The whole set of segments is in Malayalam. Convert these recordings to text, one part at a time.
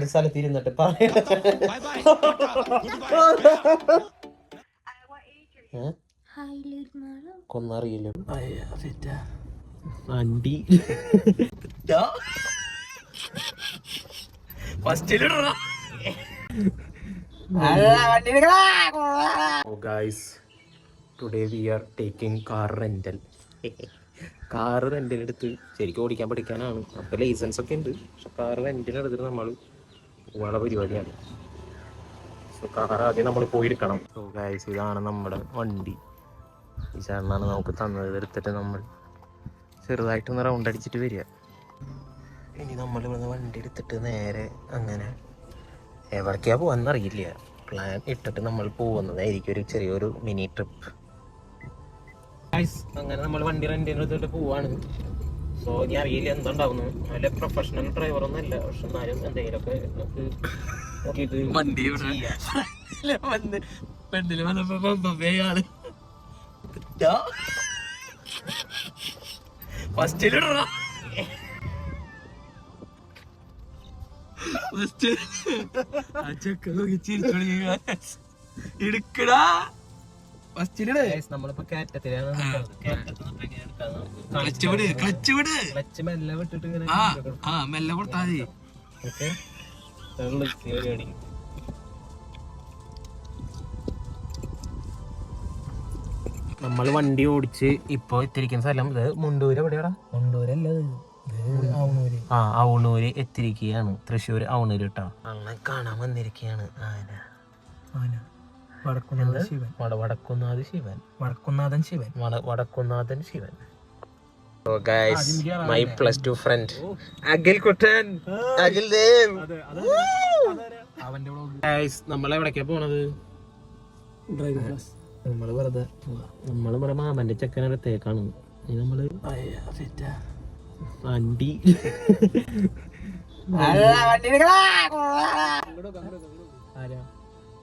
സ്ഥലത്ത് ഇരുന്നിട്ട് കൊന്നറിയില്ല. വണ്ടി Oh guys, today we are taking car rental. Car റെന്റിനെടുത്ത് ശരിക്കും ഓടിക്കാൻ പഠിക്കാനാണ്. അപ്പൊ ലൈസൻസ് ഒക്കെ ഉണ്ട്. പക്ഷെ കാർ റെന്റിനെടുത്തിട്ട് നമ്മൾ പോകാനുള്ള പരിപാടിയാണ്. ആദ്യം നമ്മൾ പോയിരിക്കണം. സോ ഗൈസ് ഇതാണ് നമ്മുടെ വണ്ടി. ഈ ചേട്ടനാണ് നമുക്ക് തന്നത്. എടുത്തിട്ട് നമ്മൾ ചെറുതായിട്ടൊന്ന് റൗണ്ട് അടിച്ചിട്ട് വരിക. ഇനി നമ്മൾ ഇവിടുന്ന് വണ്ടി എടുത്തിട്ട് നേരെ അങ്ങനെ എവിടേക്കാ അറിയില്ല. പ്ലാൻ ഇട്ടിട്ട് നമ്മൾ പോകുന്നതായിരിക്കും ഒരു ചെറിയൊരു മിനി ട്രിപ്പ് അങ്ങനെ നമ്മൾ വണ്ടി റെന്റിന് എടുത്തിട്ട് പോവാണ്. സോ ഞാൻ അറിയില്ല എന്തുണ്ടാവുന്നു? നല്ല പ്രൊഫഷണൽ ഡ്രൈവർ ഒന്നും അല്ല. പക്ഷെ എന്നാലും എന്തെങ്കിലുമൊക്കെ നോക്കിയിട്ട് വണ്ടി. വന്ന് പെണ്ണിൽ ഫസ്റ്റിലിടണം ഫസ്റ്റ് ആ ചെക്ക നോക്കി ചിരിച്ചോളി എടുക്കടാ. ഫസ്റ്റിലിട് Guys, നമ്മളിപ്പോ കയറ്റത്തിലാണ് ക്ലച്ച് വിട് ക്ലച്ച് വിട്. ക്ലച്ച് മെല്ലെ വിട്ടിട്ട് ഇങ്ങനെ ആ മെല്ലെ കൊടുത്താ മതി. ഓക്കെ. പരിപാടി നമ്മൾ വണ്ടി ഓടിച്ച് ഇപ്പൊ എത്തിരിക്കുന്ന സ്ഥലം ഇത് മുണ്ടൂര് എവിടെയാടാ? ആവണൂര് ആ ഔണൂര് എത്തിരിക്കുകയാണ് തൃശ്ശൂർ ഔണൂര് കേട്ടോ അങ്ങനെ കാണാൻ വന്നിരിക്കുകയാണ് ആന. ആന. വടക്കുന്നാഥൻ ശിവൻ. വട വടക്കുന്നാഥ് ശിവൻ. വടക്കുന്നാഥൻ ശിവൻ. വട Vadakkunnathan Shivan. My plus two friend Akhil Kuttan. Akhil Dev. അവന്റെ ഗൈസ് നമ്മൾ എവിടേക്കാ പോണത്? നമ്മൾ നമ്മൾ ഇവിടെ മാമന്റെ ചെക്കനടുത്തേക്കാണ് ഇനി നമ്മൾ വണ്ടി.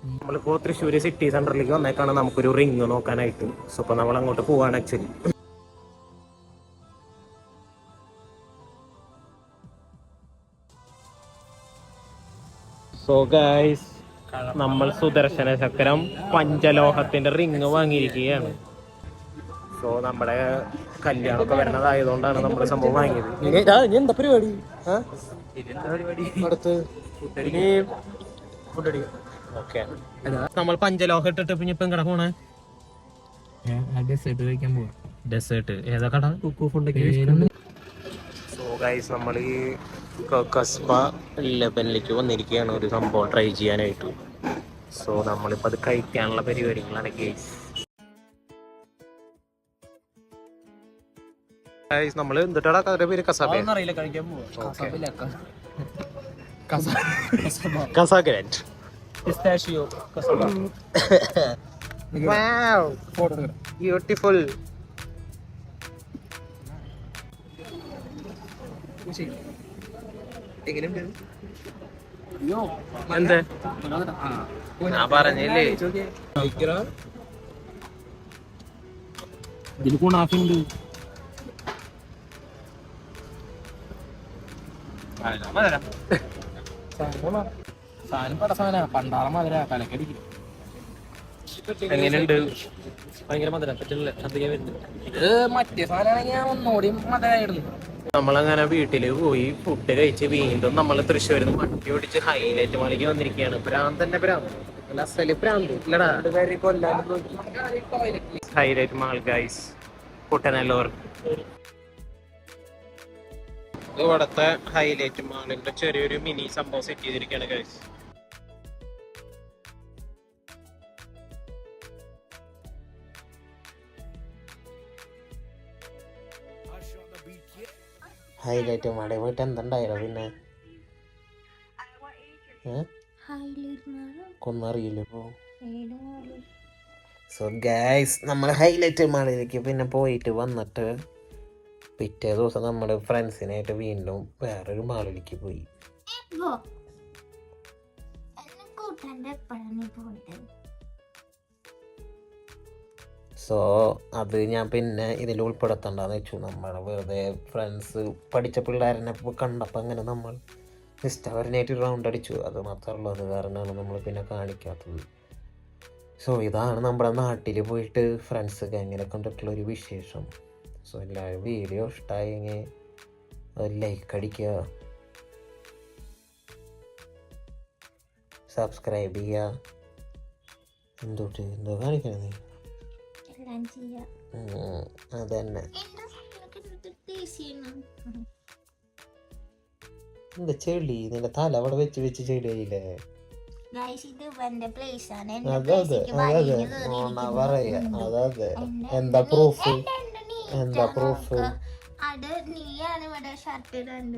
നമ്മളിപ്പോ തൃശ്ശൂര് സിറ്റി സെന്ററിലേക്ക് വന്നേക്കാണ് നമുക്കൊരു റിങ് നോക്കാനായിട്ട്. സോ അപ്പൊ നമ്മൾ അങ്ങോട്ട് പോവാണ് ആക്ച്വലി സോ ഗൈസ് നമ്മൾ സുദർശന ചക്രം പഞ്ചലോഹത്തിന്റെ റിങ് വാങ്ങിയിരിക്കുകയാണ്. സോ നമ്മുടെ കല്യാണമൊക്കെ വരണതായതുകൊണ്ടാണ് നമ്മൾ സംഭവം വാങ്ങിയത്. ഇനി ഇനി എന്താ പരിപാടി? ആ? അടുത്ത്. ഇനി ഓക്കെ നമ്മൾ പഞ്ചലോഹ ഇട്ടിട്ട് പിന്നെ ഇപ്പൊ എങ്ങടെ പോണേ? ഡെസേർട്ട് കഴിക്കാൻ പോവാ. ഡെസേർട്ട് ഏതാ കട? കുക്കു ഫുഡ് സോ ഗൈസ് നമ്മൾ ഈ കസ്ബ ലെബനിലേക്ക് വന്നിരിക്കുകയാണ് ഒരു സംഭവം ട്രൈ ചെയ്യാനായിട്ട്. സോ നമ്മളിപ്പോൾ അത് കഴിക്കാനുള്ള പരിപാടികളാണ് ഗൈസ് ഗൈസ് നമ്മൾ എന്തിട്ടാ കടയുടെ പേര്? കസാബ. കസാബ. കസാഗ്രാൻഡ്. പിസ്താഷിയോ ബ്യൂട്ടിഫുൾ എന്ത്? ഞാൻ പറഞ്ഞില്ലേ ഇതിൽ ഗുണാഫുണ്ട് സാധനം പട സാധന പണ്ടാറ മധുര തലക്കടിക്കും എങ്ങനെയുണ്ട്? ഭയങ്കര മധുര. പറ്റില്ല ശ്രദ്ധിക്കാൻ വരുന്നുണ്ട് ഇത് മറ്റേ സാധനമാണെങ്കിൽ ഒന്നുകൂടി മധുരായിരുന്നു നമ്മളങ്ങനെ വീട്ടിൽ പോയി ഫുഡ് കഴിച്ച് വീണ്ടും നമ്മൾ തൃശ്ശൂരിൽ നിന്ന് വണ്ടി ഓടിച്ച് ഹൈലൈറ്റ് മാളിക്ക് വന്നിരിക്കുകയാണ്. ഭ്രാന്തന്റെ ഭ്രാന്ത്. അല്ല അസൽ ഭ്രാന്ത്. ഇല്ലടാ. Highlight Mall guys Kuttanellur. ഇവിടത്തെ ഹൈലൈറ്റ് മാളിന്റെ ചെറിയൊരു മിനി സംഭവം സെറ്റ് ചെയ്തിരിക്കുകയാണ് ഗൈസ് ഹൈലൈറ്റ് മാളിൽ പോയിട്ട് എന്തുണ്ടായാലോ പിന്നെ? നമ്മൾ സോ നമ്മൾ ഹൈലൈറ്റ് മാളിലേക്ക് പിന്നെ പോയിട്ട് വന്നിട്ട് പിറ്റേ ദിവസം നമ്മുടെ ഫ്രണ്ട്സിനായിട്ട് വീണ്ടും വേറൊരു മാളിലേക്ക് പോയി. സോ അത് ഞാൻ പിന്നെ ഇതിൽ ഉൾപ്പെടുത്തണ്ടെന്ന് വെച്ചു. നമ്മൾ വെറുതെ ഫ്രണ്ട്സ് പഠിച്ച പിള്ളേരനെ കണ്ടപ്പോൾ അങ്ങനെ നമ്മൾ ജസ്റ്റ് അവരിനായിട്ട് റൗണ്ട് അടിച്ചു. അത് മാത്രമല്ല അത് കാരണമാണ് നമ്മൾ പിന്നെ കാണിക്കാത്തത്. സോ ഇതാണ് നമ്മുടെ നാട്ടിൽ പോയിട്ട് ഫ്രണ്ട്സ് ഗാങ്ങിനെ കണ്ടിട്ടുള്ള ഒരു വിശേഷം. സോ എല്ലാവരും വീഡിയോ ഇഷ്ടമായെങ്കിൽ ലൈക്ക് അടിക്കുക. സബ്സ്ക്രൈബ് ചെയ്യുക. എന്തോട്ട് എന്തോ കാണിക്കണത് എല്ലാം ചെയ്യാം. അതന്നെ. എന്താ ചെളി? നിന്റെ തല അവിടെ വെച്ച് വെച്ച് വലിഞ്ഞു ഓണ പറയാ. അതെ എന്താ പ്രൂഫ് എന്താ? നോക്ക്. അത് നീയാണ് ഇവിടെ ഷർട്ട് ഇടണ്ട്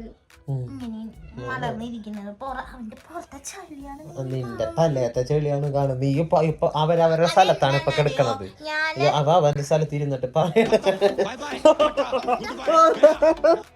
ഇങ്ങനെ അവന്റെ പുറത്തെ ചളിയാണ് നിന്റെ ചെളിയാണ് കാണുന്നത്. നീ ഇപ്പൊ ഇപ്പൊ അവരവരുടെ സ്ഥലത്താണ് ഇപ്പൊ കിടക്കണത്. അവ അവന്റെ സ്ഥലത്ത് ഇരുന്നിട്ട് പറയാ.